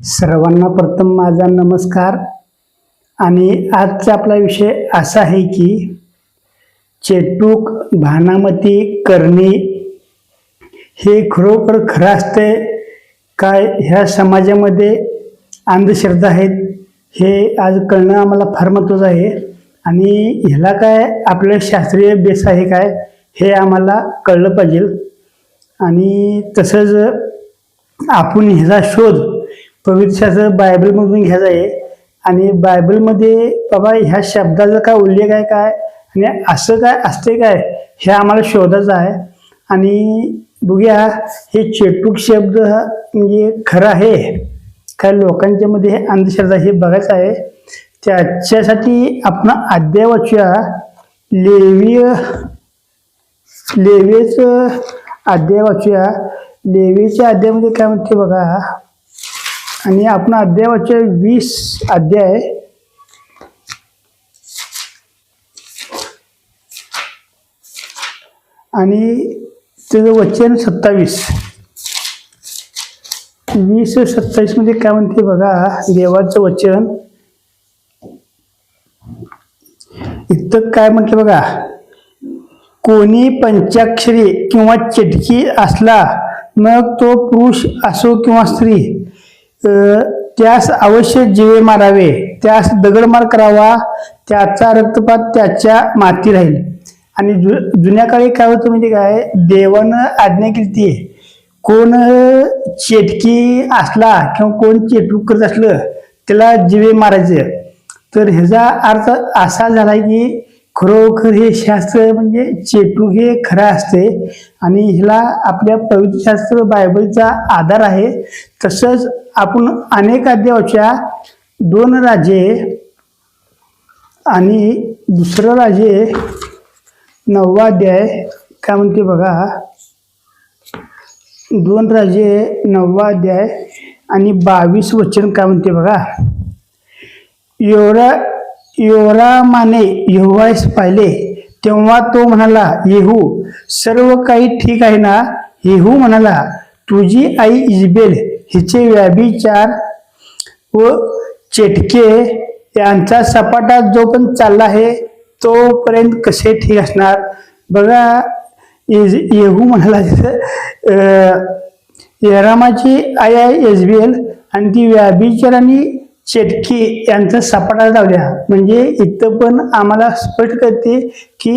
सर्वांना प्रथम माझा नमस्कार. आणि आजचा आपला विषय असा आहे की चेटूक भानामती करणे हे खरोखर खरं असतंय काय? ह्या समाजामध्ये अंधश्रद्धा आहेत हे आज कळणं आम्हाला फार महत्त्वाचं आहे. आणि ह्याला काय आपलं शास्त्रीय बेस आहे काय हे आम्हाला कळलं पाहिजे. आणि तसंच आपण ह्याचा शोध पवित्र शास्त्र बायबलमधून घ्यायचं आहे. आणि बायबलमध्ये बाबा ह्या शब्दाचा काय उल्लेख आहे काय? आणि असं काय असते काय? हे आम्हाला शोधायचं आहे. आणि बघूया हे चेटूक शब्द म्हणजे खरं आहे. काय लोकांच्या मध्ये हे अंधश्रद्धा हे बघायचं आहे. त्याच्यासाठी आपण अध्याय वाचूया. लेवीय लेवीचं अध्याय वाचूया. लेवीच्या अध्यायामध्ये काय म्हणते बघा? आणि आपण अध्यायाचे वीस अध्याय. आणि त्याचं वचन सत्तावीस. वीस सत्तावीसमध्ये काय म्हणते बघा देवाचं वचन. इथं काय म्हटलं बघा कोणी पंचाक्षरी किंवा चिटकी असला मग तो पुरुष असो किंवा स्त्री त्यास अवश्य जीवे मारावे त्यास दगडमार करावा त्याचा रक्तपात त्याच्या माती राहील. आणि जु जुन्या काळी काय होतं म्हणजे काय? देवानं आज्ञा केली ती कोण चेटकी असला किंवा कोण चेटूक करत असलं त्याला जीवे मारायचं. तर ह्याचा अर्थ असा झाला की खरोखर हे शास्त्र म्हणजे चेटूक हे खरं असते. आणि ह्याला आपल्या पवित्र शास्त्र बायबलचा आधार आहे. तसंच आपण अनेक अध्यायाच्या दोन राजे आणि दुसरं राजे नववा अध्याय काय म्हणते बघा? दोन राजे नववा अध्याय आणि बावीस वचन काय म्हणते बघा? योरा योरामाने यहोवास पाहिले तेव्हा तो म्हणाला येहू सर्व काही ठीक आहे ना? येहू म्हणाला तुझी आई इजबेल हिचे व्याभिचार व चेटके यांचा सपाटा जो पण चालला आहे तोपर्यंत कसे ठीक असणार? बघा येहू म्हणाला अं, यरामाची आई आहे एल आणि ती व्याभिचार आणि चेटकी यांचा सपाटा लावल्या. म्हणजे इथं पण आम्हाला स्पष्ट करते की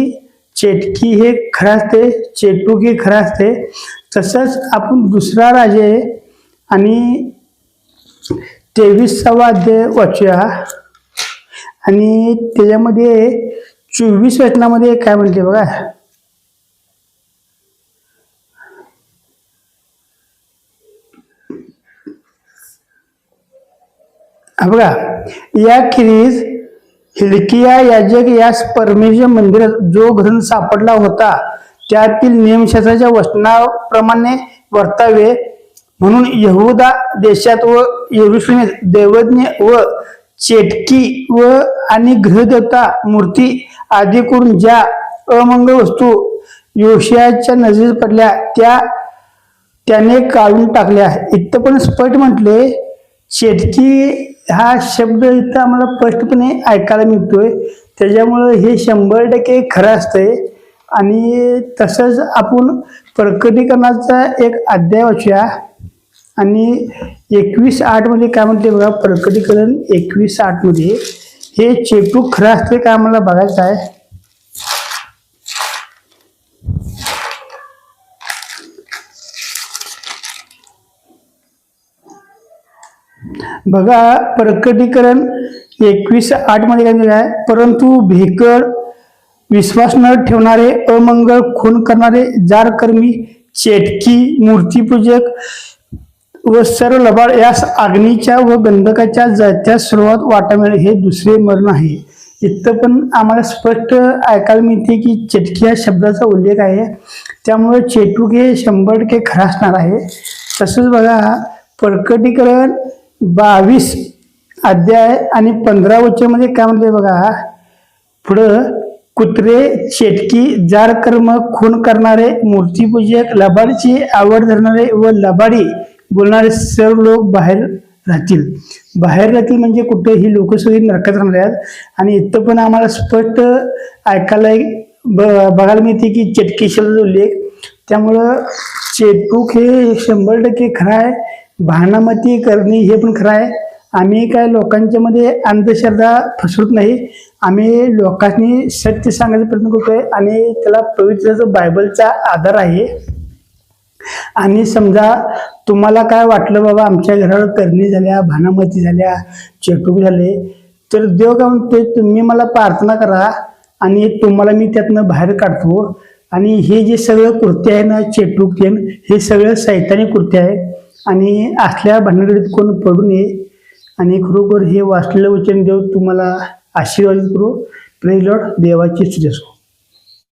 चेटकी हे खरं असते चेटूक हे खरं असते. तसंच आपण दुसरा राजे आणि तेवीसावा अध्याय वाचूया. आणि त्याच्यामध्ये चोवीस वचनामध्ये काय म्हणते बघा. बघा या खिरीज हिलकिया याजक यास परमेश्वर मंदिरात जो ग्रंथ सापडला होता त्यातील नियमशास्त्राच्या वचनाप्रमाणे वर्तावे. म्हणून यहुदा देशात व येरुशलेमेत देवज्ञ व चेटकी व आणि गृहदेवता मूर्ती आदी करून ज्या अमंग वस्तू योशियाच्या नजरेत पडल्या त्या त्याने काढून टाकल्या. इथं पण स्पष्ट म्हटले चेटकी हा शब्द इथं आम्हाला स्पष्टपणे ऐकायला मिळतोय. त्याच्यामुळं हे शंभर टक्के खरं असतंय. आणि तसंच आपण प्रकटीकरणाचा एक अध्याय वाचूया. आणि एकवीस आठमध्ये काय म्हणते बघा प्रकटीकरण एकवीस आठमध्ये हे चेपू खरं असते का आम्हाला बघायचं आहे? बघा प्रकटीकरण एकवीस आठमध्ये काय लिहिलं आहे? परंतु भेकड विश्वास न ठेवणारे अमंगळ खून करणारे जारकर्मी चेटकी मूर्तीपूजक व सर्व लबाड यास अग्नीच्या व गंधकाच्या जळत्या सुरुवात वाटा मिळेल हे दुसरे मरण आहे. इथं पण आम्हाला स्पष्ट ऐकायला मिळते की चेटकी या शब्दाचा उल्लेख आहे. त्यामुळे चेटूक हे शंभर टक्के खरा असणार आहे. तसंच बघा प्रकटीकरण बावीस अध्याय आणि पंधरा वचनमध्ये काय म्हणते बघा? पुढं कुत्रे चेटकी जार कर्म खून करणारे मूर्तीपूजक लबाडीची आवड धरणारे व लबाडी बोलणारे सर्व लोक बाहेर राहतील. बाहेर राहतील म्हणजे कुठे ही लोक सगळी नरकात राहणार आहेत. आणि इथं पण आम्हाला स्पष्ट ऐकायला ब- बघायला मिळते की चटकेश्वरचा उल्लेख त्यामुळं चेटूक हे शंभर टक्के खरं आहे. भानामती करणे हे पण खरं आहे. आम्ही काय लोकांच्या मध्ये अंधश्रद्धा फसवत नाही. आम्ही लोकांनी सत्य सांगायचा प्रयत्न करतोय आणि त्याला पवित्र बायबलचा आधार आहे आणि समजा तुम्हाला काय वाटलं बाबा आमच्या घरावर करणी झाल्या भानामती झाल्या चेटूक झाले तर देव काय ते तुम्ही मला प्रार्थना करा आणि तुम्हाला मी त्यातनं बाहेर काढतो. आणि हे जे सगळं कृत्य आहे ना चेटूक तेन हे सगळं सैतानी कृत्य आहे. आणि असल्या भानगडीत कोण पडू नये. आणि खरोखर हे वाचलेलं वचन देव तुम्हाला आशीर्वादित करू. प्रेज देवाची श्रेष्ठ